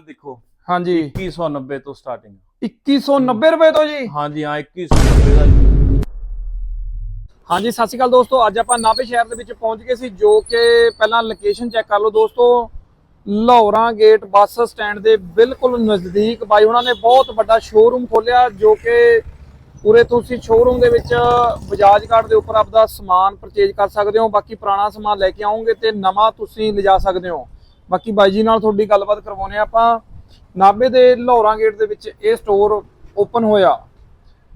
ਦੇਖੋ ਹਾਂਜੀ। 2190 ਤੋਂ ਸਟਾਰਟਿੰਗ 2190 ਰੁਪਏ ਤੋਂ ਜੀ। ਹਾਂਜੀ ਹਾਂ 2190 ਦਾ ਜੀ। ਹਾਂਜੀ ਸਤਿ ਸ਼੍ਰੀ ਅਕਾਲ ਦੋਸਤੋ ਅੱਜ ਆਪਾਂ ਨਾਭੇ ਸ਼ਹਿਰ ਦੇ ਵਿੱਚ ਪਹੁੰਚ ਗਏ ਸੀ ਜੋ ਕਿ ਪਹਿਲਾਂ ਲੋਕੇਸ਼ਨ ਚੈੱਕ ਕਰ ਲਓ ਦੋਸਤੋ। ਲਾਹੌਰਾਂ ਗੇਟ ਬੱਸ ਸਟੈਂਡ ਦੇ ਬਿਲਕੁਲ ਨਜ਼ਦੀਕ ਬਾਈ ਉਹਨਾਂ ਨੇ ਬਹੁਤ ਵੱਡਾ ਸ਼ੋਰੂਮ ਖੋਲਿਆ ਜੋ ਕਿ ਪੂਰੇ ਤੁਸੀਂ ਸ਼ੋਰੂਮ ਦੇ ਵਿੱਚ ਬਜਾਜ ਕਾਰਡ ਦੇ ਉੱਪਰ ਆਪਦਾ ਸਮਾਨ ਪਰਚੇਜ ਕਰ ਸਕਦੇ ਹੋ। ਬਾਕੀ ਪੁਰਾਣਾ ਸਮਾਨ ਲੈ ਕੇ ਆਓਗੇ ਤੇ ਨਵਾਂ ਤੁਸੀਂ ਲਿਜਾ ਸਕਦੇ ਹੋ। ਬਾਕੀ ਬਾਈ ਜੀ ਨਾਲ ਤੁਹਾਡੀ ਗੱਲਬਾਤ ਕਰਵਾਉਨੇ ਆਪਾਂ। ਨਾਭੇ ਦੇ ਲਾਹੌਰਾਂ ਗੇਟ ਦੇ ਵਿੱਚ ਇਹ ਸਟੋਰ ਓਪਨ ਹੋਇਆ।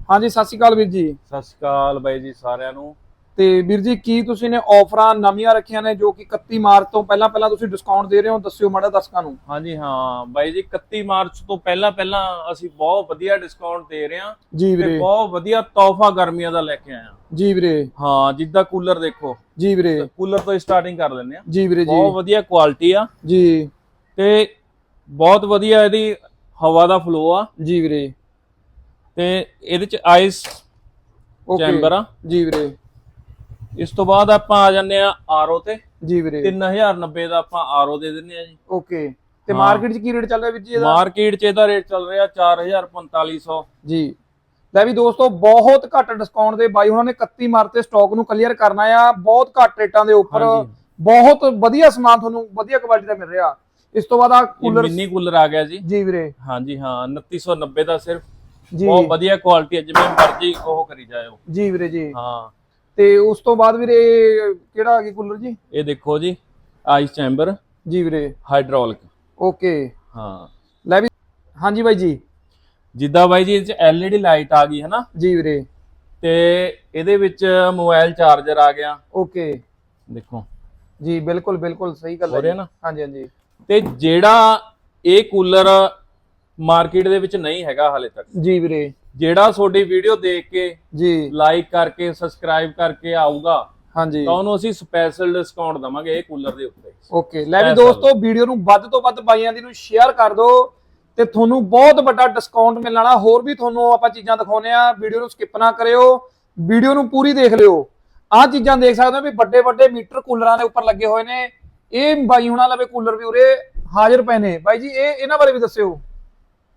ਹਾਂਜੀ, ਸਤਿ ਸ਼੍ਰੀ ਅਕਾਲ ਵੀਰ ਜੀ। ਸਤਿ ਸ਼੍ਰੀ ਅਕਾਲ ਬਾਈ ਜੀ ਸਾਰਿਆਂ ਨੂੰ। ਤੇ ਵੀਰ ਜੀ ਕੀ ਤੁਸੀਂ ਨੇ ਆਫਰਾਂ ਨਵੀਆਂ ਰੱਖੀਆਂ ਨੇ ਜੋ ਕਿ 31 ਮਾਰਚ ਤੋਂ ਪਹਿਲਾਂ ਪਹਿਲਾਂ ਤੁਸੀਂ ਡਿਸਕਾਊਂਟ ਦੇ ਰਹੇ ਹੋ? ਦੱਸਿਓ ਮਾੜਾ ਦਰਸ਼ਕਾਂ ਨੂੰ। ਹਾਂਜੀ ਹਾਂ। ਬਾਈ ਜੀ 31 ਮਾਰਚ ਤੋਂ ਪਹਿਲਾਂ ਪਹਿਲਾਂ ਅਸੀਂ ਬਹੁਤ ਵਧੀਆ ਡਿਸਕਾਊਂਟ ਦੇ ਰਹੇ ਹਾਂ ਜੀ ਤੇ ਵੀਰੇ। ਬਹੁਤ ਵਧੀਆ ਤੋਹਫਾ ਗਰਮੀਆਂ ਦਾ ਲੈ ਕੇ ਹਾਂ। ਜੀ ਵੀਰੇ। ਹਾਂ ਜਿੱਦਾਂ ਕੂਲਰ ਦੇਖੋ। ਜੀ ਵੀਰੇ। ਕੂਲਰ ਤੋਂ ਸਟਾਰਟਿੰਗ ਕਰ ਲੈਂਦੇ ਆ ਜੀ ਵੀਰੇ ਬਹੁਤ ਜੀ ਵਧੀਆ ਕੁਆਲਿਟੀ ਆ। ਜੀ। ਤੇ ਬਹੁਤ ਵਧੀਆ ਇਹਦੀ ਹਵਾ ਦਾ ਫਲੋ ਆ। ਜੀ ਵੀਰੇ। ਤੇ ਇਹਦੇ ਚ ਆਈਸ ਓਕੇ। ਚੈਂਬਰ ਆ। ਜੀ ਵੀਰੇ। ਇਸ ਤੋਂ ਬਾਅਦ ਆਪਾਂ ਆ ਜਾਂਦੇ ਆ ਆਰਓ ਤੇ। ਜੀ ਵੀਰੇ। 3090 ਦਾ ਆਪਾਂ ਆਰਓ ਦੇ ਦਿੰਦੇ ਆ ਜੀ। ਓਕੇ। ਤੇ। ਮਾਰਕੀਟ 'ਚ ਕੀ ਰੇਟ ਚੱਲ ਰਿਹਾ ਵੀਰ ਜੀ ਇਹਦਾ? ਮਾਰਕੀਟ 'ਚ ਇਹਦਾ ਰੇਟ ਚੱਲ ਰਿਹਾ 4450 ਜੀ। ਲੈ ਵੀ ਦੋਸਤੋ ਬਹੁਤ ਘੱਟ ਡਿਸਕਾਊਂਟ ਦੇ ਬਾਈ ਉਹਨਾਂ ਨੇ 31 ਮਾਰਚ ਤੇ ਸਟਾਕ ਨੂੰ ਕਲੀਅਰ ਕਰਨਾ ਆ। ਬਹੁਤ ਘੱਟ ਰੇਟਾਂ ਦੇ ਉੱਪਰ ਬਹੁਤ ਵਧੀਆ ਸਮਾਨ ਤੁਹਾਨੂੰ ਵਧੀਆ ਕੁਆਲਿਟੀ ਦਾ ਮਿਲ ਰਿਹਾ। ਇਸ ਤੋਂ ਬਾਅਦ ਆ ਕੂਲਰ ਮਿੰਨੀ ਕੂਲਰ ਆ ਗਿਆ ਜੀ। ਜੀ ਵੀਰੇ। ਹਾਂਜੀ ਹਾਂ 2990 ਦਾ ਸਿਰਫ। ਜੀ। ਬਹੁਤ ਵਧੀਆ ਕੁਆਲਿਟੀ ਹੈ ਜਿਵੇਂ ਮਰਜ਼ੀ ਉਹ ਕਰੀ ਜਾਇਓ। ਜੀ ਵੀਰੇ ਜੀ। ਹਾਂ। ਤੇ ਉਸ ਤੋਂ ਬਾਅਦ ਵੀਰੇ ਕਿਹੜਾ ਆ ਗਿਆ ਕੂਲਰ ਜੀ? ਇਹ ਦੇਖੋ ਜੀ ਆਈਸ ਚੈਂਬਰ। ਜੀ ਵੀਰੇ। Hydraulic okay. ਹਾਂ। ਲੈ ਵੀ ਹਾਂਜੀ ਬਾਈ ਜੀ। ਜਿੱਦਾਂ ਬਾਈ ਜੀ ਇਹ 'ਚ LED ਲਾਈਟ ਆ ਗਈ ਹੈ ਨਾ ਜੀ ਵੀਰੇ। ਤੇ ਇਹਦੇ ਵਿੱਚ ਮੋਬਾਈਲ ਚਾਰਜਰ ਆ ਗਿਆ। ਓਕੇ। ਦੇਖੋ। ਜੀ ਬਿਲਕੁਲ ਬਿਲਕੁਲ ਸਹੀ ਗੱਲ ਹੋ ਰਿਹਾ। ਨਾ? ਹਾਂਜੀ ਹਾਂਜੀ। ਤੇ ਜਿਹੜਾ ਇਹ ਕੂਲਰ ਮਾਰਕੀਟ ਦੇ ਵਿੱਚ ਨਹੀਂ ਹੈਗਾ ਹਾਲੇ ਤੱਕ। ਜੀ ਵੀਰੇ। ਜਿਹੜਾ ਤੁਹਾਡੀ ਵੀਡੀਓ ਦੇਖ ਕੇ ਜੀ। ਲਾਈਕ ਕਰਕੇ ਸਬਸਕ੍ਰਾਈਬ ਕਰਕੇ ਆਊਗਾ ਹਾਂਜੀ। ਤਾਂ ਉਹਨੂੰ ਅਸੀਂ ਸਪੈਸ਼ਲ ਡਿਸਕਾਊਂਟ ਦਵਾਂਗੇ ਇਹ ਕੂਲਰ ਦੇ ਉੱਤੇ। ਓਕੇ ਲੈ ਵੀ ਦੋਸਤੋ ਵੀਡੀਓ ਨੂੰ ਵੱਧ ਤੋਂ ਵੱਧ ਬਾਈਆਂ ਦੀ ਨੂੰ ਸ਼ੇਅਰ ਕਰ ਦਿਓ ਤੇ ਤੁਹਾਨੂੰ ਬਹੁਤ ਵੱਡਾ ਡਿਸਕਾਊਂਟ ਮਿਲਣ ਵਾਲਾ। ਹੋਰ ਵੀ ਤੁਹਾਨੂੰ ਆਪਾਂ ਚੀਜ਼ਾਂ ਦਿਖਾਉਨੇ ਆ ਵੀਡੀਓ ਨੂੰ ਸਕਿਪ ਨਾ ਕਰਿਓ ਵੀਡੀਓ ਨੂੰ ਪੂਰੀ ਦੇਖ ਲਿਓ। ਆਹ ਚੀਜ਼ਾਂ ਦੇਖ ਸਕਦੇ ਹੋ ਵੀ ਵੱਡੇ ਵੱਡੇ ਮੀਟਰ ਕੂਲਰਾਂ ਦੇ ਉੱਪਰ ਲੱਗੇ ਹੋਏ ਨੇ। ਇਹ ਬਾਈ ਹੁਣਾਂ ਲਵੇ ਕੂਲਰ ਵੀ ਉਰੇ ਹਾਜ਼ਰ ਪਏ ਨੇ। ਬਾਈ ਜੀ ਇਹ ਇਹਨਾਂ ਬਾਰੇ ਵੀ ਦੱਸਿਓ।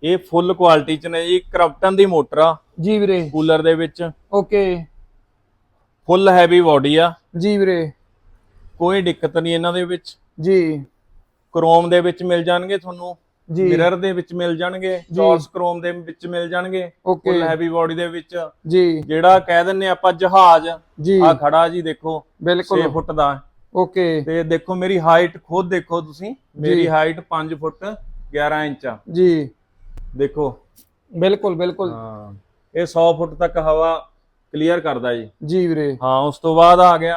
ਇਹ ਫੁੱਲ ਕੁਆਲਿਟੀ ਚ ਨੇ ਜੀ ਕ੍ਰਪਟਨ ਦੀ ਮੋਟਰ ਆ। ਜੀ ਵੀਰੇ। ਕੂਲਰ ਦੇ ਵਿੱਚ। ਓਕੇ। ਫੁੱਲ ਹੈਵੀ ਬਾਡੀ ਆ। ਜੀ ਵੀਰੇ। ਕੋਈ ਦਿੱਕਤ ਨਹੀਂ ਇਹਨਾਂ ਦੇ ਵਿੱਚ। ਜੀ। ਕ੍ਰੋਮ ਦੇ ਵਿੱਚ ਮਿਲ ਜਾਣਗੇ ਤੁਹਾਨੂੰ। ਜੀ। ਮਿਰਰ ਦੇ ਵਿੱਚ ਮਿਲ ਜਾਣਗੇ। ਜੀ। ਚੌਰਸ ਕ੍ਰੋਮ ਦੇ ਵਿੱਚ ਮਿਲ ਜਾਣਗੇ। ਫੁੱਲ ਹੈਵੀ ਬਾਡੀ ਦੇ ਵਿੱਚ। ਜੀ। ਜਿਹੜਾ ਕਹਿ ਦਿੰਨੇ ਆਪਾਂ ਜਹਾਜ਼। ਜੀ। ਆ ਖੜਾ ਜੀ ਦੇਖੋ। 6 ਬਿਲਕੁਲ ਫੁੱਟ ਦਾ। ਓਕੇ। ਤੇ ਦੇਖੋ ਮੇਰੀ ਹਾਈਟ ਖੁਦ ਦੇਖੋ ਤੁਸੀਂ। ਮੇਰੀ। ਹਾਈਟ 5 ਫੁੱਟ 11 ਇੰਚ ਆ। ਜੀ। ਦੇਖੋ। ਬਿਲਕੁਲ ਬਿਲਕੁਲ। ਹਾਂ। ਇਹ 100 ਫੁੱਟ ਤੱਕ ਹਵਾ ਕਲੀਅਰ ਕਰਦਾ ਜੀ। ਜੀ ਵੀਰੇ। ਹਾਂ ਉਸ ਤੋਂ ਬਾਅਦ ਆ ਗਿਆ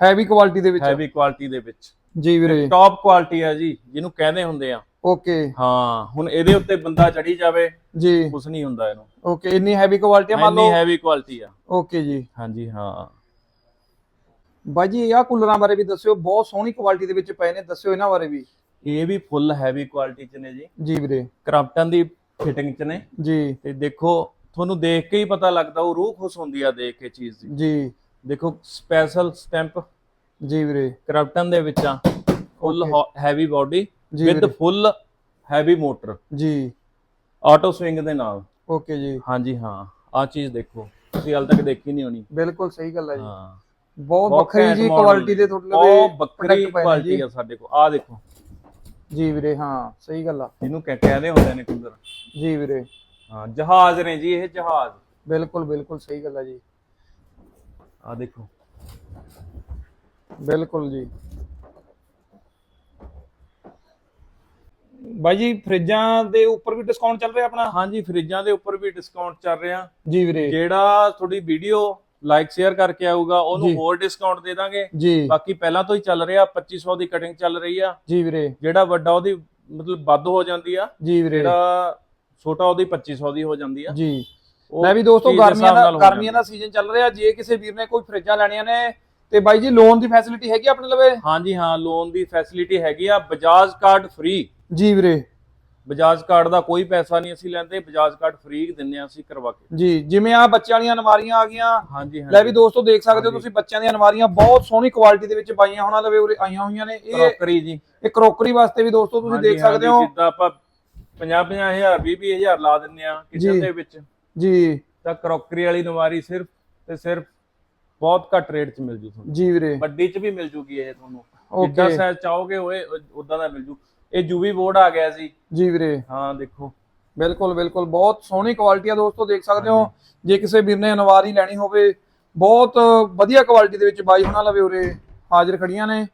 ਹੈਵੀ ਕੁਆਲਿਟੀ ਦੇ ਵਿੱਚ। ਹੈਵੀ ਕੁਆਲਿਟੀ ਦੇ ਵਿੱਚ। ਜੀ ਵੀਰੇ। ਟੌਪ ਕੁਆਲਿਟੀ ਆ ਜੀ ਜਿਹਨੂੰ ਕਹਿੰਦੇ ਹੁੰਦੇ ਆ। ਓਕੇ ਹਾਂ ਹੁਣ ਇਹਦੇ ਉੱਤੇ ਬੰਦਾ ਚੜੀ ਜਾਵੇ ਜੀ। ਕੁਝ ਨਹੀਂ ਹੁੰਦਾ ਇਹਨੂੰ। ਓਕੇ ਇੰਨੀ ਹੈਵੀ ਕੁਆਲਿਟੀ ਮੰਨ ਇੰਨੀ ਲਓ। ਹੈਵੀ ਕੁਆਲਿਟੀ ਆ। ਓਕੇ ਜੀ। ਹਾਂਜੀ ਹਾਂ। ਬਾਈ ਜੀ ਆਹ ਕੂਲਰਾਂ ਬਾਰੇ ਵੀ ਦੱਸਿਓ ਬਹੁਤ ਸੋਹਣੀ ਕੁਆਲਿਟੀ ਦੇ ਵਿੱਚ ਪਏ ਨੇ ਦੱਸਿਓ ਇਹਨਾਂ ਬਾਰੇ ਵੀ। ਇਹ ਵੀ ਫੁੱਲ ਹੈਵੀ ਕੁਆਲਿਟੀ ਚ ਨੇ ਜੀ। ਜੀ ਵੀਰੇ। ਕ੍ਰਾਫਟਨ ਦੀ ਫਿਟਿੰਗ ਚ ਨੇ। ਜੀ। ਤੇ ਦੇਖੋ ਤੁਹਾਨੂੰ ਦੇਖ ਕੇ ਹੀ ਪਤਾ ਲੱਗਦਾ ਉਹ ਰੂਹ ਖੁਸ਼ ਹੁੰਦੀ ਆ ਦੇਖ ਕੇ ਚੀਜ਼ ਦੀ। ਜੀ। ਦੇਖੋ ਸਪੈਸ਼ਲ ਸਟੈਂਪ ਜੀ ਵੀਰੇ। ਕ੍ਰਾਫਟਨ ਦੇ ਵਿੱਚ ਆ full heavy body with full heavy motor ਜੀ। ਆਟੋ ਸਵਿੰਗ ਦੇ ਨਾਲ। ਓਕੇ ਜੀ। ਹਾਂਜੀ ਹਾਂ। ਆ ਚੀਜ਼ ਦੇਖੋ ਤੁਸੀਂ ਹਾਲ ਤੱਕ ਦੇਖੀ ਨਹੀਂ ਹੋਣੀ। ਬਿਲਕੁਲ ਸਹੀ ਗੱਲ ਹੈ ਜੀ। ਹਾਂ। ਬਹੁਤ ਬਹੁਤ ਵੱਖਰੀ ਜੀ ਕੁਆਲਿਟੀ। ਦੇ ਤੁਹਾਡੇ ਬਹੁਤ product ਪਏ ਨੇ ਕੁਆਲਿਟੀ। ਆ ਸਾਡੇ ਕੋਲ। ਆ ਦੇਖੋ। ਜੀ ਵੀਰੇ ਹਾਂ ਸਹੀ ਗੱਲ ਆ। ਜਿਹਨੂੰ ਕਹਿ- ਕਹਿੰਦੇ ਹੁੰਦੇ ਨੇ ਕੂਲਰ ਜੀ ਵੀਰੇ। ਹਾਂ ਜਹਾਜ਼ ਨੇ ਜੀ ਇਹ ਜਹਾਜ਼। ਬਿਲਕੁਲ ਬਿਲਕੁਲ ਸਹੀ ਗੱਲ ਆ ਜੀ। ਆ ਦੇਖੋ। ਬਿਲਕੁਲ ਜੀ। ਬਾਈ ਜੀ ਫਰਿੱਜਾਂ ਦੇ ਉੱਪਰ ਵੀ ਡਿਸਕਾਊਂਟ ਚੱਲ ਰਿਹਾ ਆਪਣਾ? ਹਾਂਜੀ ਫਰਿੱਜਾਂ ਦੇ ਉੱਪਰ ਵੀ ਡਿਸਕਾਊਂਟ ਚੱਲ ਰਿਹਾ। ਜੀ ਵੀਰੇ। ਜਿਹੜਾ ਤੁਹਾਡੀ ਵੀਡੀਓ ਲਾਈਕ ਸ਼ੇਅਰ ਕਰਕੇ ਆਊਗਾ ਉਹਨੂੰ। ਹੋਰ ਡਿਸਕਾਊਂਟ ਦੇ ਦਾਂਗੇ। ਜੀ। ਬਾਕੀ ਪਹਿਲਾਂ ਤੋਂ ਹੀ ਚੱਲ ਰਿਹਾ 2500 ਦੀ ਕਟਿੰਗ ਚੱਲ ਰਹੀ ਆ। ਜੀ ਵੀਰੇ। ਜਿਹੜਾ ਵੱਡਾ ਉਹਦੀ ਮਤਲਬ ਵੱਧ ਹੋ ਜਾਂਦੀ ਆ ਜੀ ਵੀਰੇ। ਜਿਹੜਾ ਛੋਟਾ ਉਹਦੀ 2500 ਦੀ ਹੋ ਜਾਂਦੀ ਆ। ਜੀ। ਲੈ ਵੀ ਦੋਸਤੋ ਗਰਮੀਆਂ ਦਾ ਗਰਮੀਆਂ ਦਾ। ਸੀਜ਼ਨ ਚੱਲ ਰਿਹਾ ਜੇ ਕਿਸੇ ਵੀਰ ਨੇ ਕੋਈ ਫਰਿੱਜਾਂ ਲੈਣੀਆਂ ਨੇ ਤੇ ਬਾਈ ਜੀ ਲੋਨ ਦੀ ਫੈਸਿਲਿਟੀ ਹੈਗੀ ਆਪਣੇ ਲਵੇ? ਹਾਂਜੀ ਹਾਂ ਲੋਨ ਦੀ ਫੈਸਿਲਿਟੀ ਹੈਗੀ ਆ ਬਜਾਜ ਕਾਰਡ ਫ੍ਰੀ ਜੀ ਵੀਰੇ। ਬਜਾਜ ਕਾਰਡ ਦਾ ਕੋਈ ਪੈਸਾ ਨਹੀਂ ਅਸੀਂ ਲੈਂਦੇ ਬਜਾਜ ਕਾਰਡ ਫ੍ਰੀ ਦਿੰਨੇ ਆ ਅਸੀਂ ਕਰਵਾ ਕੇ। ਜੀ ਜਿਵੇਂ ਆ ਬੱਚਿਆਂ ਵਾਲੀਆਂ ਅਲਮਾਰੀਆਂ ਆ ਗਈਆਂ ਹਾਂਜੀ ਲੈ ਵੀ ਦੋਸਤੋ ਦੇਖ ਸਕਦੇ ਹੋ ਹਾਂਜੀ। ਤੁਸੀਂ ਬੱਚਿਆਂ ਦੀਆਂ ਅਲਮਾਰੀਆਂ ਬਹੁਤ ਸੋਹਣੀ ਕੁਆਲਿਟੀ ਦੇ ਵਿੱਚ ਪਾਈਆਂ ਹੋਣਾ ਲਵੇ ਉਰੇ ਆਈਆਂ ਹੋਈਆਂ ਨੇ। ਇਹ ਕਰੋਕਰੀ ਜੀ। ਇਹ ਕਰੋਕਰੀ ਵਾਸਤੇ ਵੀ ਦੋਸਤੋ ਤੁਸੀਂ ਹਾਂਜੀ, ਦੇਖ ਸਕਦੇ ਹੋ। ਹਾਂਜੀ, ਜਿੱਦਾਂ ਆਪਾਂ 50 50000 20 20000 ਲਾ ਦਿੰਨੇ ਆ ਕਿਚਨ। ਦੇ ਵਿੱਚ। ਜੀ। ਤਾਂ ਕਰੋਕਰੀ ਵਾਲੀ ਨਵਾਰੀ ਸਿਰਫ ਤੇ ਸਿਰਫ ਬਹੁਤ ਘੱਟ ਰੇਟ 'ਚ ਮਿਲ ਜੂ ਤੁਹਾਨੂੰ। ਜੀ ਵੀਰੇ। ਵੱਡੀ 'ਚ ਵੀ ਮਿਲ ਜੂਗੀ ਇਹ ਤੁਹਾਨੂੰ. ਜਿੱਦਾਂ ਸਾਈਜ਼ ਚਾਹੋਗੇ ਹੋਏ ਉਦਾਂ ਦਾ ਮਿਲ ਜੂ। ਇਹ ਯੂਵੀ ਬੋਰਡ ਆ ਗਿਆ ਸੀ ਜੀ ਵੀਰੇ। ਹਾਂ ਦੇਖੋ। ਬਿਲਕੁਲ ਬਿਲਕੁਲ। ਬਹੁਤ ਸੋਹਣੀ ਕੁਆਲਿਟੀ ਆ ਦੋਸਤੋ ਦੇਖ ਸਕਦੇ ਹੋ। ਜੇ ਕਿਸੇ ਵੀਰ ਨੇ ਅਨਵਾਰੀ ਲੈਣੀ ਹੋਵੇ ਬਹੁਤ ਵਧੀਆ ਕੁਆਲਿਟੀ ਦੇ ਵਿੱਚ ਬਾਈ ਹੁਣਾਂ ਲਵੇ ਉਰੇ ਹਾਜ਼ਰ ਖੜੀਆਂ ਨੇ।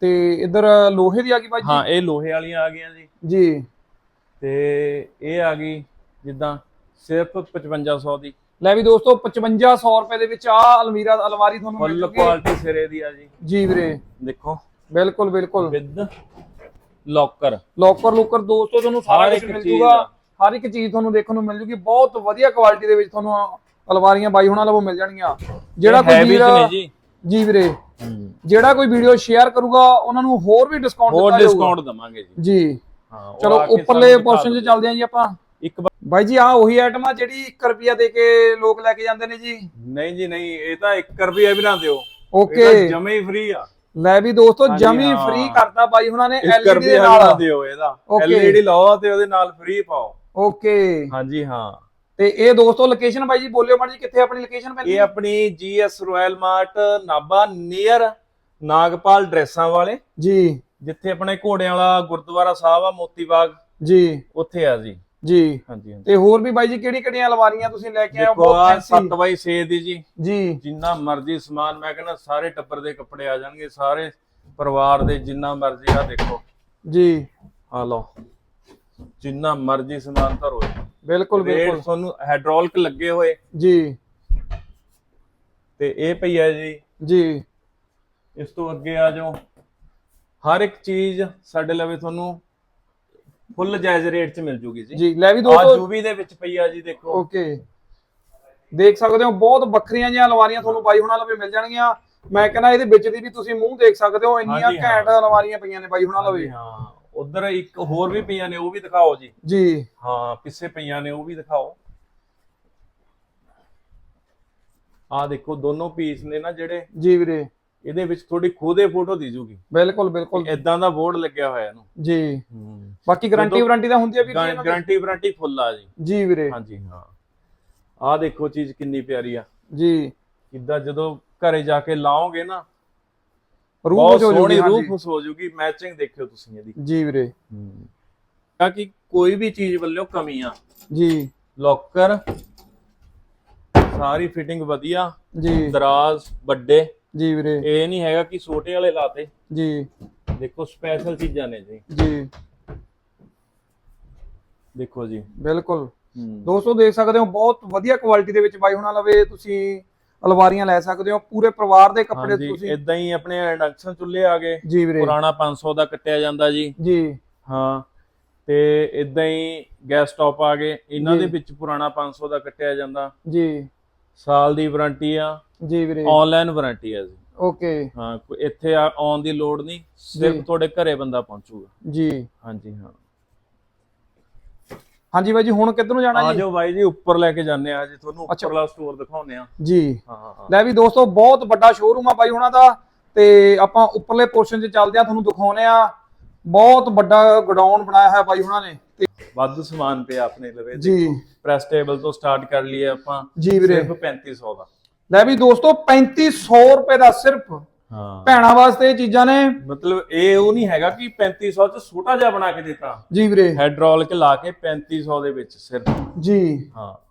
ਤੇ ਇੱਧਰ ਲੋਹੇ ਦੀ ਆ ਗਈ ਬਾਈ ਹਾਂ ਇਹ ਲੋਹੇ ਵਾਲੀਆਂ ਆ ਗਈਆਂ ਜੀ। ਜੀ। ਤੇ ਇਹ ਆ ਗਈ ਜਿੱਦਾਂ ਸਿਰਫ 5500 ਦੀ। ਲੈ ਵੀ ਦੋਸਤੋ 5500 ਰੁਪਏ ਦੇ ਵਿੱਚ ਆ ਅਲਮੀਰਾ ਅਲਮਾਰੀ ਤੁਹਾਨੂੰ ਮਿਲ ਫੁੱਲ ਜੂਗੀ। ਕੁਆਲਿਟੀ ਸਿਰੇ ਦੀ ਆ ਜੀ। ਜੀ ਵੀਰੇ। ਦੇਖੋ। ਬਿਲਕੁਲ ਬਿਲਕੁਲ। ਵਿਦ ਲੋਕਰ ਲੋਕਰ ਲੁਕਰ ਦੋਸਤੋ ਤੁਹਾਨੂੰ ਸਾਰਾ ਹਰ ਕੁਝ ਮਿਲ ਜੂਗਾ। ਹਰ ਇੱਕ ਚੀਜ਼ ਤੁਹਾਨੂੰ ਦੇਖਣ ਨੂੰ ਮਿਲ ਜੂਗੀ। ਬਹੁਤ ਵਧੀਆ ਕੁਆਲਿਟੀ ਦੇ ਵਿੱਚ ਤੁਹਾਨੂੰ ਅਲਮਾਰੀਆਂ ਬਾਈ ਹੁਣਾਂ ਲਵੋ ਮਿਲ ਜਾਣਗੀਆਂ। ਜਿਹੜਾ ਕੋਈ ਵੀਰ ਜੀ। ਵੀਰੇ ਜਿਹੜਾ ਕੋਈ ਵੀਡੀਓ ਸ਼ੇਅਰ ਕਰੂਗਾ ਉਹਨਾਂ ਨੂੰ ਹੋਰ ਵੀ ਡਿਸਕਾਊਂਟ ਹੋਰ ਦਿੱਤਾ ਜਾਊਗਾ। ਡਿਸਕਾਊਂਟ ਦਵਾਂਗੇ ਜੀ। ਜੀ। ਚਲੋ ਉੱਪਰਲੇ ਪੋਰਸ਼ਨ 'ਚ। ਚੱਲਦੇ ਆਂ ਜੀ ਆਪਾਂ। ਇੱਕ ਬਾਈ ਜੀ ਆ ਉਹੀ ਆਈਟਮ ਆ ਜਿਹੜੀ 1 ਰੁਪਿਆ ਦੇ ਕੇ ਲੋਕ ਲੈ ਕੇ ਜਾਂਦੇ ਨੇ ਜੀ। ਨਹੀਂ ਜੀ ਨਹੀਂ ਇਹ ਤਾਂ 1 ਰੁਪਿਆ ਵੀ ਨਾ ਦਿਓ। ਓਕੇ ਜਮੇ ਹੀ ਫ੍ਰੀ ਆ। ਲੈ ਵੀ ਦੋਸਤੋ ਜਮੀ। ਫ੍ਰੀ ਕਰਤਾ ਬਾਈ ਹੁਣਾਂ ਨੇ 1 LED ਦੇ ਨਾਲ। ਦਿਓ ਇਹਦਾ. ਐਲਈਡੀ ਲਾਓ ਤੇ ਉਹਦੇ ਨਾਲ ਫ੍ਰੀ ਪਾਓ। ਓਕੇ ਹਾਂਜੀ ਹਾਂ। ਤੇ ਇਹ ਦੋਸਤੋ ਲੋਕੇਸ਼ਨ ਬਾਈ ਜੀ ਬੋਲਿਓ ਮਾੜੀ ਜੀ ਕਿੱਥੇ ਆਪਣੀ ਲੋਕੇਸ਼ਨ ਪੈਂਦੀ ਇਹ ਆਪਣੀ GS royal mart Nabha near Nagpal ਡਰੈਸਾਂ ਵਾਲੇ। ਜੀ। ਜਿੱਥੇ ਆਪਣੇ ਘੋੜਿਆਂ ਵਾਲਾ ਗੁਰਦੁਆਰਾ ਸਾਹਿਬ ਆ ਮੋਤੀ ਬਾਗ। ਜੀ। ਉੱਥੇ ਆ ਜੀ। ਜੀ। ਹਾਂਜੀ ਹਾਂਜੀ। ਤੇ ਹੋਰ ਵੀ ਬਾਈ ਜੀ ਕਿਹੜੀ ਕਿਹੜੀਆਂ ਅਲਮਾਰੀਆਂ ਤੁਸੀਂ ਲੈ ਕੇ ਆਏ ਹੋ? ਦੇਖੋ ਬਹੁਤ fancy। 7x6 ਦੀ ਜੀ। ਜੀ। ਜਿੰਨਾ ਮਰਜ਼ੀ ਸਮਾਨ ਮੈਂ ਕਹਿੰਦਾ ਸਾਰੇ ਟੱਬਰ ਦੇ ਕੱਪੜੇ ਆ ਜਾਣਗੇ ਸਾਰੇ ਪਰਿਵਾਰ ਦੇ ਜਿੰਨਾ ਮਰਜ਼ੀ ਆ ਦੇਖੋ। ਜੀ। ਆ ਲਓ। ਜਿੰਨਾ ਮਰਜ਼ੀ ਸਮਾਨ ਧਰੋ ਬਿਲਕੁਲ ਰੇਟ ਬਿਲਕੁਲ। ਤੁਹਾਨੂੰ ਹਾਈਡ੍ਰੋਲਿਕ ਲੱਗੇ ਹੋਏ। ਜੀ। ਤੇ ਇਹ ਪਈ ਆ ਜੀ। ਜੀ। ਇਸ ਤੋਂ ਅੱਗੇ ਆ ਜਾਓ। ਹਰ ਇੱਕ ਚੀਜ਼ ਸਾਡੇ ਲਵੇ ਤੁਹਾਨੂੰ ਫੁੱਲ ਜਾਇਜ਼ ਰੇਟ 'ਚ ਮਿਲ ਜੂਗੀ ਜੀ। ਜੀ ਲੈ ਵੀ ਆ ਦੋਸਤੋ ਜੂਬੀ ਦੇ ਵਿੱਚ ਪਈ ਆ ਜੀ ਦੇਖੋ। ਓਕੇ। ਦੇਖ ਸਕਦੇ ਹੋ ਬਹੁਤ ਵੱਖਰੀਆਂ ਜਿਹੀਆਂ ਅਲਮਾਰੀਆਂ ਤੁਹਾਨੂੰ ਬਾਈ ਹੁਣਾਂ ਲਵੇ ਮਿਲ ਜਾਣਗੀਆਂ। ਮੈਂ ਕਹਿੰਦਾ ਇਹਦੇ ਵਿੱਚ ਦੀ ਵੀ ਤੁਸੀਂ ਮੂੰਹ ਦੇਖ ਸਕਦੇ ਹੋ ਇੰਨੀਆਂ। ਘੈਂਟ ਅਲਮਾਰੀਆਂ ਪਈਆਂ ਨੇ ਬਾਈ ਹੁਣਾਂ ਲਵੇ। ਹਾਂ। ਉਧਰ ਇੱਕ ਹੋਰ ਵੀ ਪਈਆਂ ਨੇ ਉਹ ਵੀ ਦਿਖਾਓ ਜੀ। ਜੀ। ਹਾਂ ਪਿੱਛੇ ਪਈਆਂ ਨੇ ਉਹ ਵੀ ਦਿਖਾਓ। ਆ ਦੇਖੋ ਦੋਨੋਂ ਪੀਸ ਨੇ ਨਾ ਜਿਹੜੇ ਜੀ ਵੀਰੇ। ਇਹਦੇ ਵਿੱਚ ਥੋੜੀ ਖੋਦੇ ਫੋਟੋ ਦੀ ਜੂਗੀ। ਬਿਲਕੁਲ ਬਿਲਕੁਲ। ਇਦਾਂ ਦਾ ਬੋਰਡ ਲੱਗਿਆ ਹੋਇਆ ਇਹਨੂੰ। ਜੀ। ਬਾਕੀ ਗਾਰੰਟੀ ਵਾਰੰਟੀ ਤਾਂ ਹੁੰਦੀ ਹੈ ਇਹਨਾਂ ਦੀ? ਗਾਰੰਟੀ ਵਾਰੰਟੀ ਫੁੱਲ ਆ ਜੀ। ਜੀ ਵੀਰੇ। ਹਾਂਜੀ ਹਾਂ। ਆ ਦੇਖੋ ਚੀਜ਼ ਕਿੰਨੀ ਪਿਆਰੀ ਆ। ਜੀ। ਕਿੱਦਾਂ ਜਦੋਂ ਘਰੇ ਜਾ ਕੇ ਲਾਓਗੇ ਨਾ ਰੂਹ ਬਹੁਤ ਜੋ ਸੋਹਣੀ ਜੁੜੀ ਰੂਹ ਖੁਸ਼ ਹੋ ਜੂਗੀ ਮੈਚਿੰਗ ਦੇਖਿਓ ਤੁਸੀਂ ਇਹਦੀ। ਜੀ ਵੀਰੇ। ਤਾਂ ਕਿ ਕੋਈ ਵੀ ਚੀਜ਼ ਵੱਲੋਂ ਕਮੀ ਆ। ਜੀ। ਲੋਕਰ ਸਾਰੀ ਫਿਟਿੰਗ ਵਧੀਆ। ਜੀ। ਦਰਾਜ਼ ਵੱਡੇ। ਜੀ ਵੀਰੇ। ਇਹ ਨਹੀਂ ਹੈਗਾ ਕਿ ਛੋਟੇ ਵਾਲੇ ਲਾਤੇ। ਜੀ। ਦੇਖੋ ਸਪੈਸ਼ਲ ਚੀਜ਼ਾਂ ਨੇ ਜੀ। ਜੀ। ਦੇਖੋ ਜੀ। ਬਿਲਕੁਲ। ਦੋਸਤੋ ਦੇਖ ਸਕਦੇ ਹੋ ਬਹੁਤ ਵਧੀਆ ਕੁਆਲਿਟੀ ਦੇ ਵਿੱਚ ਬਾਈ ਹੁਣਾਂ ਲਵੇ ਤੁਸੀਂ ਅਲਵਾਰੀਆਂ ਲੈ ਸਕਦੇ ਹੋ ਪੂਰੇ ਪਰਿਵਾਰ ਦੇ ਕੱਪੜੇ ਤੁਸੀਂ ਇਦਾਂ ਹੀ ਆਪਣੇ ਇੰਡਕਸ਼ਨ ਚੁੱਲ੍ਹੇ ਆ ਗਏ। ਜੀ ਵੀਰੇ। ਪੁਰਾਣਾ 500 ਦਾ ਕੱਟਿਆ ਜਾਂਦਾ ਜੀ। ਜੀ। ਹਾਂ। ਤੇ ਇਦਾਂ ਹੀ ਗੈਸ ਸਟਾਪ ਆ ਗਏ। ਇਹਨਾਂ। ਦੇ ਵਿੱਚ ਪੁਰਾਣਾ 500 ਦਾ ਕੱਟਿਆ ਜਾਂਦਾ। ਜੀ। ਸਾਲ ਦੀ ਵਾਰੰਟੀ ਆ। ਜੀ ਵੀਰੇ। ਆਨਲਾਈਨ ਵਾਰੰਟੀ ਆ ਜੀ। ਓਕੇ। ਹਾਂ ਇੱਥੇ ਆਉਣ ਦੀ ਲੋੜ ਨਹੀਂ। ਸਿਰਫ। ਤੁਹਾਡੇ ਘਰੇ ਬੰਦਾ ਪਹੁੰਚੂਗਾ। ਜੀ। ਹਾਂਜੀ ਹਾਂ। ਹਾਂਜੀ ਬਾਈ ਜੀ ਹੁਣ ਕਿੱਧਰ ਨੂੰ ਜਾਣਾ ਜੀ? ਜਾਓ ਬਾਈ ਜੀ ਉੱਪਰ ਲੈ ਕੇ ਜਾਂਦੇ ਆ। ਜੀ ਤੁਹਾਨੂੰ। ਉੱਪਰਲਾ ਸਟੋਰ ਦਿਖਾਉਂਦੇ ਆ। ਜੀ। ਹਾਂ ਲੈ ਵੀ ਦੋਸਤੋ ਬਹੁਤ ਵੱਡਾ ਸ਼ੋਰੂਮ ਆ ਬਾਈ ਹੁਣਾਂ ਦਾ। ਤੇ ਆਪਾਂ ਉੱਪਰਲੇ ਪੋਰਸ਼ਨ 'ਚ ਚੱਲਦੇ ਆ ਤੁਹਾਨੂੰ ਦਿਖਾਉਨੇ ਆ। ਬਹੁਤ ਵੱਡਾ ਗੋਡਾਊਨ ਬਣਾਇਆ ਹੈ ਬਾਈ ਹੁਣਾਂ ਨੇ। ਵਾਧੂ ਸਮਾਨ ਪਿਆ ਆਪਣੇ ਲਵੇ ਜੀ। ਪ੍ਰੈਸ ਟੇਬਲ ਤੋਂ ਸਟਾਰਟ ਕਰ ਲਈਏ ਆਪਾਂ ਜੀ ਵੀਰੇ। ਸਿਰਫ 3500 ਦਾ। ਲੈ ਵੀ ਦੋਸਤੋ 3500 ਰੁਪਏ ਦਾ ਸਿਰਫ। ਹਾਂ। ਭੈਣਾਂ ਵਾਸਤੇ ਇਹ ਚੀਜ਼ਾਂ ਨੇ। ਮਤਲਬ ਇਹ ਉਹ ਨਹੀਂ ਹੈਗਾ ਕਿ 3500 ਚ ਛੋਟਾ ਜਿਹਾ ਬਣਾ ਕੇ ਦਿੱਤਾ। ਜੀ ਵੀਰੇ। ਹਾਈਡ੍ਰੋਲਿਕ ਲਾ ਕੇ 3500 ਦੇ ਵਿੱਚ ਸਿਰਫ। ਜੀ। ਹਾਂ।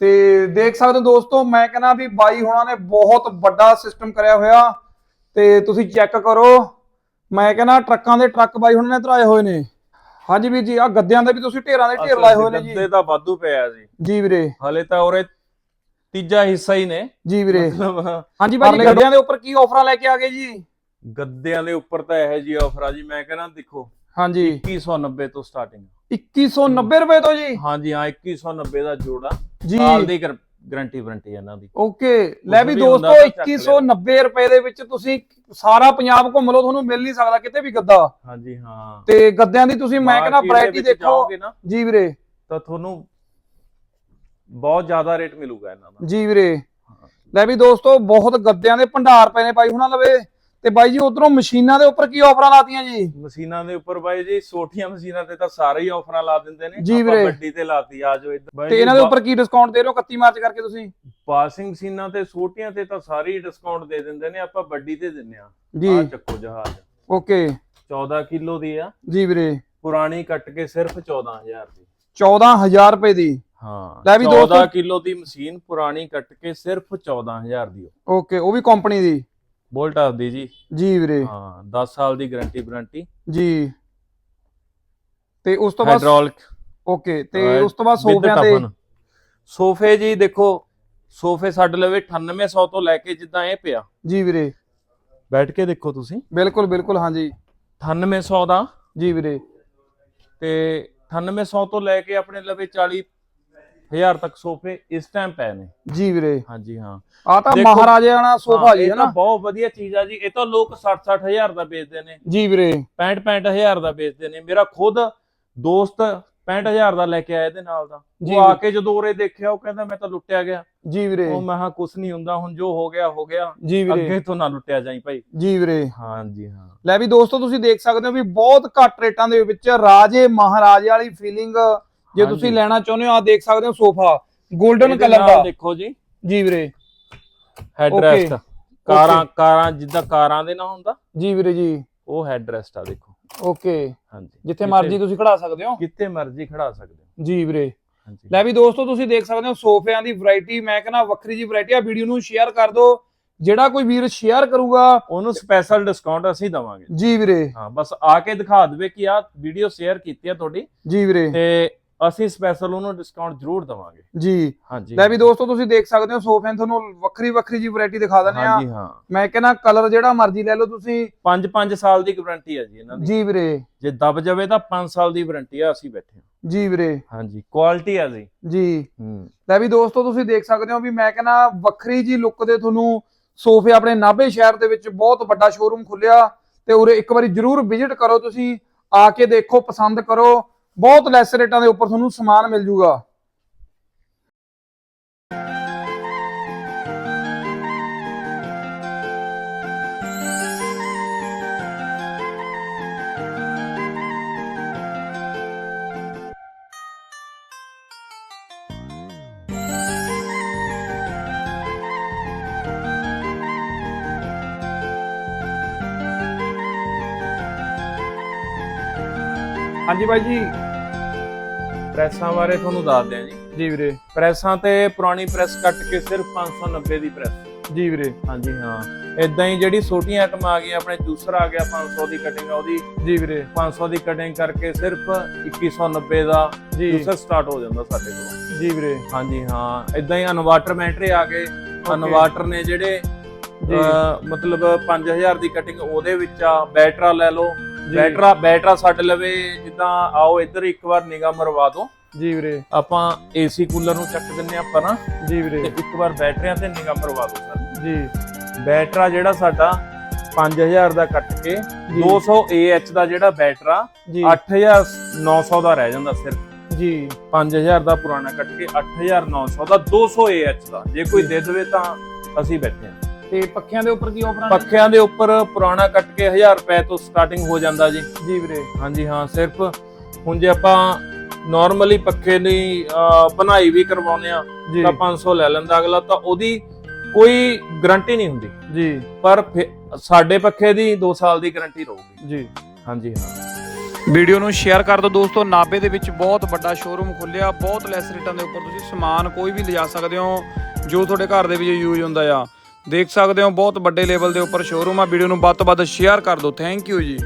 ਤੇ ਦੇਖ ਸਕਦੇ ਹੋ ਦੋਸਤੋ ਮੈਂ ਕਹਿੰਦਾ ਵੀ ਬਾਈ ਹੁਣਾਂ ਨੇ ਬਹੁਤ ਵੱਡਾ ਸਿਸਟਮ ਕਰਿਆ ਹੋਇਆ। ਤੇ ਤੁਸੀਂ ਚੈੱਕ ਕਰੋ। ਮੈਂ ਕਹਿੰਦਾ ਟਰੱਕਾਂ ਦੇ ਟਰੱਕ ਬਾਈ ਹੁਣਾਂ ਨੇ ਧਰਾਏ ਹੋਏ ਨੇ। ਹਾਂਜੀ ਵੀਰ ਜੀ ਆ ਗੱਦਿਆਂ ਦੇ ਵੀ ਤੁਸੀਂ ਢੇਰਾਂ ਦੇ ਢੇਰ ਲਾਏ ਹੋਏ ਨੇ ਜੀ। ਗੱਦੇ ਤਾਂ ਵਾਧੂ ਪਿਆ ਜੀ। ਜੀ ਵੀਰੇ। ਹਲੇ ਤਾਂ ਉਰੇ ਤੀਜਾ ਹਿੱਸਾ ਹੀ ਨੇ। ਜੀ ਵੀਰੇ। ਹਾਂਜੀ ਜੀ ਗੱਦਿਆਂ ਦੇ ਉੱਪਰ ਕੀ ਆਫਰਾਂ ਲੈ ਕੇ ਆ ਗਏ ਜੀ? ਗੱਦਿਆਂ ਦੇ ਉੱਪਰ ਤਾਂ ਇਹੋ ਜੀ ਆਫਰ ਆ ਜੀ ਮੈਂ ਕਹਿੰਦਾ ਦੇਖੋ ਹਾਂਜੀ। 2190 ਤੋਂ ਸਟਾਰਟਿੰਗ 2190 ਰੁਪਏ ਤੋਂ ਜੀ? ਹਾਂਜੀ ਹਾਂ 2190 ਦਾ ਜੋੜਾ। ਜੀ। ਸਾਲ ਦੀ ਗਾਰੰਟੀ ਵਾਰੰਟੀ ਇਹਨਾਂ ਦੀ। ਓਕੇ ਲੈ ਵੀ ਦੋਸਤੋ ਹੁੰਦਾ ਤਾਂ ਚੱਕ 2190 ਰੁਪਏ ਦੇ ਵਿੱਚ ਤੁਸੀਂ ਸਾਰਾ ਪੰਜਾਬ ਘੁੰਮ ਲਓ ਤੁਹਾਨੂੰ ਮਿਲ ਨਹੀਂ ਸਕਦਾ ਕਿਤੇ ਵੀ ਗੱਦਾ। ਹਾਂਜੀ ਹਾਂ। ਤੇ ਗੱਦਿਆਂ ਦੀ ਤੁਸੀਂ ਮੈਂ ਕਹਿੰਦਾ ਵੈਰਾਈਟੀ ਦੇਖੋ। ਜੀ ਵੀਰੇ। ਤਾਂ ਤੁਹਾਨੂੰ ਬਹੁਤ ਜ਼ਿਆਦਾ ਰੇਟ ਮਿਲੂਗਾ ਇਹਨਾਂ ਦਾ। ਜੀ ਵੀਰੇ। ਲੈ ਵੀ ਦੋਸਤੋ ਬਹੁਤ ਗੱਦਿਆਂ ਦੇ ਭੰਡਾਰ ਪਏ ਨੇ ਬਾਈ ਹੁਣਾਂ ਲਵੇ। ਤੇ ਬਾਈ ਜੀ ਉਧਰੋਂ ਮਸ਼ੀਨਾਂ ਦੇ ਉੱਪਰ ਕੀ ਆਫਰਾਂ ਲਾਤੀਆਂ ਜੀ? ਮਸ਼ੀਨਾਂ ਦੇ ਉੱਪਰ ਬਾਈ ਜੀ ਛੋਟੀਆਂ ਮਸ਼ੀਨਾਂ ਤੇ ਤਾਂ ਸਾਰੇ ਹੀ ਆਫਰਾਂ ਲਾ ਦਿੰਦੇ ਨੇ। ਜੀ ਵੀਰੇ। ਵੱਡੀ ਤੇ ਲਾਤੀ ਆ ਜਾਓ ਇੱਧਰ। ਤੇ ਜੀ, ਇਹਨਾਂ ਦੇ ਉੱਪਰ ਕੀ ਡਿਸਕਾਊਂਟ ਦੇ ਰਹੇ ਹੋ? 31 ਮਾਰਚ ਕਰਕੇ ਤੁਸੀਂ? ਵਾਸ਼ਿੰਗ ਮਸ਼ੀਨਾਂ ਤੇ ਛੋਟੀਆਂ ਤੇ ਤਾਂ ਸਾਰੇ ਹੀ ਡਿਸਕਾਊਂਟ ਦੇ ਦਿੰਦੇ ਨੇ ਆਪਾਂ ਵੱਡੀ ਤੇ ਦਿੰਨੇ ਆ ਜੀ। ਆ ਚੱਕੋ ਜਹਾਜ਼। ਓਕੇ। 14 ਕਿਲੋ ਦੀ ਆ। ਜੀ ਵੀਰੇ। ਪੁਰਾਣੀ ਕੱਟ ਕੇ ਸਿਰਫ 14000 ਦੀ। 14000 ਰੁਪਏ ਦੀ। ਹਾਂ ਲੈ ਵੀ 14 ਦੋਸਤੋ- ਕਿਲੋ ਦੀ ਮਸ਼ੀਨ ਪੁਰਾਣੀ ਕੱਟ ਕੇ ਸਿਰਫ 14000 ਦੀ ਓਕੇ ਉਹ ਵੀ ਕੰਪਨੀ ਦੀ। ਵੋਲਟਾਸ ਦੀ ਜੀ। ਜੀ ਵੀਰੇ। ਹਾਂ 10 ਸਾਲ ਦੀ ਗਾਰੰਟੀ ਵਾਰੰਟੀ। ਜੀ। ਤੇ ਉਸ ਤੋਂ ਬਾਅਦ ਹਾਈਡ੍ਰੋਲਿਕ ਓਕੇ ਤੇ ਉਸ ਤੋਂ ਬਾਅਦ ਸੋਫਿਆਂ ਤੇ ਸੋਫੇ ਜੀ ਦੇਖੋ ਸੋਫੇ ਸਾਡੇ ਲਵੇ 9800 ਤੋਂ ਲੈ ਕੇ ਜਿੱਦਾਂ ਇਹ ਪਿਆ। ਜੀ ਵੀਰੇ। ਬੈਠ ਕੇ ਦੇਖੋ ਤੁਸੀਂ। ਬਿਲਕੁਲ ਬਿਲਕੁਲ ਹਾਂਜੀ। 9800 ਦਾ। ਜੀ ਵੀਰੇ। ਤੇ 9800 ਤੋਂ ਲੈ ਕੇ ਆਪਣੇ ਲਵੇ 40000 ਤੱਕ ਸੋਫੇ ਇਸ ਟਾਈਮ ਪਏ ਨੇ। ਜੀ ਵੀਰੇ। ਹਾਂਜੀ ਹਾਂ। ਆ ਤਾਂ ਦੇਖੋ- ਮਹਾਰਾਜੇ ਵਾਲਾ ਸੋਫਾ ਹਾਂ, ਜੀ ਹੈ ਨਾ? ਬਹੁਤ ਵਧੀਆ ਚੀਜ਼ ਆ ਜੀ। ਇਹ ਤਾਂ ਲੋਕ 60 60000 ਦਾ ਵੇਚਦੇ ਨੇ। ਜੀ ਵੀਰੇ। 65 65000 ਦਾ ਵੇਚਦੇ ਨੇ। ਮੇਰਾ ਖੁਦ ਦੋਸਤ 65000 ਦਾ ਲੈ ਕੇ ਆਇਆ ਇਹਦੇ ਨਾਲ ਦਾ। ਜੀ। ਉਹ ਆ ਕੇ ਜਦੋਂ ਉਰੇ ਦੇਖਿਆ ਉਹ ਕਹਿੰਦਾ ਮੈਂ ਤਾਂ ਲੁੱਟਿਆ ਗਿਆ। ਜੀ ਵੀਰੇ। ਉਹ ਮੈਂ ਹਾਂ ਕੁਛ ਨਹੀਂ ਹੁੰਦਾ ਹੁਣ ਜੋ ਹੋ ਗਿਆ ਹੋ ਗਿਆ। ਜੀ ਵੀਰੇ। ਅੱਗੇ ਤੋਂ ਨਾ ਲੁੱਟਿਆ ਜਾਈ ਭਾਈ। ਜੀ ਵੀਰੇ। ਹਾਂਜੀ ਹਾਂ। ਲੈ ਵੀ ਦੋਸਤੋ ਤੁਸੀਂ ਦੇਖ ਸਕਦੇ ਹੋ ਵੀ ਬਹੁਤ ਘੱਟ ਰੇਟਾਂ ਦੇ ਵਿੱਚ ਰਾਜੇ ਮਹਾਰਾਜੇ ਵਾਲੀ ਫੀਲਿੰਗ ਜੇ। ਤੁਸੀਂ ਲੈਣਾ ਚਾਹੁੰਦੇ ਹੋ ਆ ਦੇਖ ਸਕਦੇ ਹੋ ਸੋਫਾ 골ਡਨ ਕਲਰ ਦਾ। ਦੇਖੋ ਜੀ। ਜੀ ਵੀਰੇ। ਹੈਡਰੈਸਟ ਕਾਰਾਂ ਕਾਰਾਂ ਜਿੱਦਾਂ ਕਾਰਾਂ ਦੇ ਨਾ ਹੁੰਦਾ। ਜੀ ਵੀਰੇ ਜੀ। ਉਹ ਹੈਡਰੈਸਟ ਆ ਦੇਖੋ। ਓਕੇ ਹਾਂਜੀ। ਜਿੱਥੇ ਮਰਜ਼ੀ ਤੁਸੀਂ ਖੜਾ ਸਕਦੇ ਹੋ। ਕਿਤੇ ਮਰਜ਼ੀ ਖੜਾ ਸਕਦੇ ਹੋ। ਜੀ ਵੀਰੇ। ਹਾਂਜੀ। ਲੈ ਵੀ ਦੋਸਤੋ ਤੁਸੀਂ ਦੇਖ ਸਕਦੇ ਹੋ ਸੋਫਿਆਂ ਦੀ ਵੈਰਾਈਟੀ ਮੈਂ ਕਹਿੰਦਾ ਵੱਖਰੀ ਜੀ ਵੈਰਾਈਟੀ ਆ। ਵੀਡੀਓ ਨੂੰ ਸ਼ੇਅਰ ਕਰ ਦਿਓ। ਜਿਹੜਾ ਕੋਈ ਵੀਰ ਸ਼ੇਅਰ ਕਰੂਗਾ। ਉਹਨੂੰ ਸਪੈਸ਼ਲ ਡਿਸਕਾਊਂਟ ਅਸੀਂ ਦਵਾਂਗੇ। ਜੀ ਵੀਰੇ। ਹਾਂ ਬਸ ਆ ਕੇ ਦਿਖਾ ਦੇਵੇ ਕਿ ਆ ਵੀਡੀਓ ਸ਼ੇਅਰ ਕੀਤੀ ਆ ਤੁਹਾਡੀ। ਜੀ ਵੀਰੇ। ਤੇ ਅਸੀਂ ਸਪੈਸ਼ਲ ਉਹਨੂੰ ਡਿਸਕਾਊਂਟ ਜ਼ਰੂਰ ਦਵਾਂਗੇ। ਜੀ। ਹਾਂਜੀ। ਲੈ ਵੀ ਦੋਸਤੋ ਤੁਸੀਂ ਦੇਖ ਸਕਦੇ ਹੋ ਸੋਫਿਆਂ ਤੁਹਾਨੂੰ ਵੱਖਰੀ ਵੱਖਰੀ ਜੀ ਵੈਰਾਈਟੀ ਦਿਖਾ ਦਿੰਦੇ ਆ ਹਾਂਜੀ ਹਾਂ। ਮੈਂ ਕਹਿੰਦਾ ਕਲਰ ਜਿਹੜਾ ਮਰਜ਼ੀ ਲੈ ਲਓ ਤੁਸੀਂ। 5-5 ਸਾਲ ਦੀ ਗਾਰੰਟੀ ਆ ਜੀ ਇਹਨਾਂ ਦੀ। ਜੀ ਵੀਰੇ। ਜੇ ਦਬ ਜਾਵੇ ਤਾਂ 5 ਸਾਲ ਦੀ ਵਾਰੰਟੀ ਆ ਅਸੀਂ ਬੈਠੇ ਹਾਂ। ਜੀ ਵੀਰੇ। ਹਾਂਜੀ ਕੁਆਲਿਟੀ ਆ ਜੀ। ਜੀ। ਹੂੰ। ਲੈ ਵੀ ਦੋਸਤੋ ਤੁਸੀਂ ਦੇਖ ਸਕਦੇ ਹੋ ਵੀ ਮੈਂ ਕਹਿੰਦਾ ਵੱਖਰੀ ਜੀ ਲੁੱਕ ਦੇ ਤੁਹਾਨੂੰ ਸੋਫੇ ਆਪਣੇ ਨਾਭੇ ਸ਼ਹਿਰ ਦੇ ਵਿੱਚ ਬਹੁਤ ਵੱਡਾ ਸ਼ੋਰੂਮ ਖੁੱਲਿਆ ਤੇ ਉਰੇ ਇੱਕ ਵਾਰੀ ਜਰੂਰ ਵਿਜ਼ਿਟ ਕਰੋ ਤੁਸੀਂ। ਆ ਕੇ ਦੇਖੋ ਪਸੰਦ ਕਰੋ। ਬਹੁਤ ਲੈਸ ਰੇਟਾਂ ਦੇ ਉੱਪਰ ਤੁਹਾਨੂੰ ਸਮਾਨ ਮਿਲ ਜੂਗਾ। ਹਾਂਜੀ ਬਾਈ ਜੀ ਪ੍ਰੈਸਾਂ ਬਾਰੇ ਤੁਹਾਨੂੰ ਦੱਸਦੇ ਆ ਜੀ। ਜੀ ਵੀਰੇ। ਪ੍ਰੈਸਾਂ ਤੇ ਪੁਰਾਣੀ ਪ੍ਰੈਸ ਕੱਟ ਕੇ ਸਿਰਫ 590 ਦੀ ਪ੍ਰੈਸ। ਜੀ ਵੀਰੇ। ਹਾਂਜੀ ਹਾਂ। ਇਦਾਂ ਹੀ ਜਿਹੜੀ ਛੋਟੀਆਂ ਆਈਟਮ ਆ ਗਈਆਂ ਆਪਣੇ ਜੂਸਰ ਆ ਗਿਆ 500 ਦੀ ਕਟਿੰਗ ਆ ਉਹਦੀ। ਜੀ ਵੀਰੇ। 500 ਦੀ ਕਟਿੰਗ ਕਰਕੇ ਸਿਰਫ 2190 ਦਾ ਜੂਸਰ ਸਟਾਰਟ ਹੋ ਜਾਂਦਾ ਸਾਡੇ ਕੋਲ। ਜੀ ਵੀਰੇ। ਹਾਂਜੀ ਹਾਂ। ਇਦਾਂ ਹੀ ਅਨਵਾਟਰ ਮੈਟਰੇ ਆ ਗਏ। ਅਨਵਾਟਰ ਨੇ ਜਿਹੜੇ ਮਤਲਬ 5000 ਦੀ ਕਟਿੰਗ ਉਹਦੇ ਵਿੱਚ ਆ। ਬੈਟਰਾ ਲੈ ਲਓ। ਬੈਟਰਾ ਬੈਟਰਾ ਸਾਡੇ ਲਵੇ ਜਿੱਦਾਂ ਆਓ ਇੱਧਰ ਇੱਕ ਵਾਰ ਨਿਗਾਹ ਮਰਵਾ ਦਿਓ। ਜੀ ਵੀਰੇ। ਆਪਾਂ ਏਸੀ ਕੂਲਰ ਨੂੰ ਚੱਕ ਦਿੰਨੇ ਆਪਾਂ ਨਾ ਜੀ ਵੀਰੇ। ਇੱਕ ਵਾਰ ਬੈਟਰੀਆਂ ਤੇ ਨਿਗਾਹ ਮਰਵਾ ਦਿਓ ਸਰ। ਜੀ। ਬੈਟਰਾ ਜਿਹੜਾ ਸਾਡਾ 5000 ਦਾ ਕੱਟ ਕੇ ਜੀ। 200 AH ਦਾ ਜਿਹੜਾ ਬੈਟਰਾ ਜੀ। 8900 ਦਾ ਰਹਿ ਜਾਂਦਾ ਸਿਰਫ। ਜੀ। 5000 ਦਾ ਪੁਰਾਣਾ ਕੱਟ ਕੇ 8900 ਦਾ 200 AH ਦਾ। ਜੇ ਕੋਈ ਦੇ ਦੇਵੇ ਤਾਂ ਅਸੀਂ ਬੈਠੇ ਹਾਂ। ਤੇ ਪੱਖਿਆਂ ਦੇ ਉੱਪਰ ਕੀ ਆਫਰਾਂ ਪੱਖਿਆਂ ਦੇ ਉੱਪਰ ਪੁਰਾਣਾ ਕੱਟ ਕੇ 1000 ਰੁਪਏ ਤੋਂ ਸਟਾਰਟਿੰਗ ਹੋ ਜਾਂਦਾ ਜੀ। ਜੀ ਵੀਰੇ। ਹਾਂਜੀ ਹਾਂ ਸਿਰਫ ਹੁਣ ਜੇ ਆਪਾਂ ਨਾਰਮਲੀ ਪੱਖੇ ਦੀ ਬਣਾਈ ਵੀ ਕਰਵਾਉਂਦੇ ਆ ਤਾਂ 500 ਲੈ ਲੈਂਦਾ ਅਗਲਾ ਤਾਂ ਉਹਦੀ ਕੋਈ ਗਾਰੰਟੀ ਨਹੀਂ ਹੁੰਦੀ। ਜੀ। ਪਰ ਸਾਡੇ ਪੱਖੇ ਦੀ 2 ਸਾਲ ਦੀ ਗਾਰੰਟੀ ਰਹੂਗੀ। ਜੀ। ਹਾਂਜੀ ਹਾਂ। ਵੀਡੀਓ ਨੂੰ ਸ਼ੇਅਰ ਕਰ ਦਿਓ ਦੋਸਤੋ ਨਾਬੇ ਦੇ ਵਿੱਚ ਬਹੁਤ ਵੱਡਾ ਸ਼ੋਰੂਮ ਖੁੱਲਿਆ ਬਹੁਤ ਲੈਸ ਰੇਟਾਂ ਦੇ ਉੱਪਰ ਤੁਸੀਂ ਸਮਾਨ ਕੋਈ ਵੀ ਲਿਜਾ ਸਕਦੇ ਹੋ ਜੋ ਤੁਹਾਡੇ ਘਰ ਦੇ ਵਿੱਚ ਯੂਜ਼ ਹੁੰਦਾ ਆ। ਦੇਖ ਸਕਦੇ ਹੋ, ਬਹੁਤ ਵੱਡੇ ਲੈਵਲ ਦੇ ਉੱਪਰ ਸ਼ੋਰੂਮ ਆ। ਵੀਡੀਓ ਨੂੰ ਵੱਧ ਤੋਂ ਵੱਧ ਸ਼ੇਅਰ ਕਰ ਦਿਓ। ਥੈਂਕ ਯੂ ਜੀ।